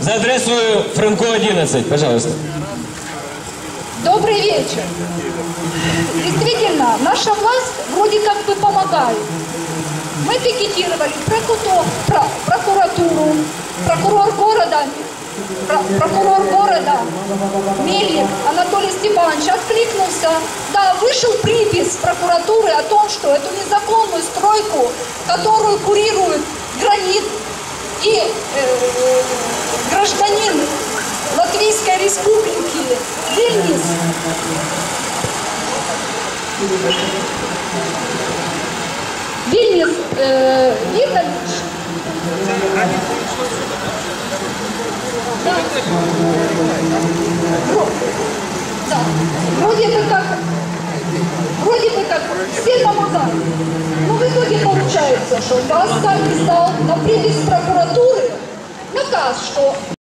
За адресою Франко 11, пожалуйста. Добрый вечер. Действительно, наша власть вроде как бы помогает. Мы пикетировали прокуто- про- прокуратуру, прокурор города, про- прокурор города Мельник Анатолий Степанович откликнулся. Да, вышел припись прокуратуры о том, что эту незаконную стройку, которую курирует гранит Латвийской республики Вильнис Вильнис э, Витальевич. Да. Вро- Да. Вроде бы как, вроде бы как все помогают. Но в итоге получается, что сам издал на припись прокуратуры наказ, что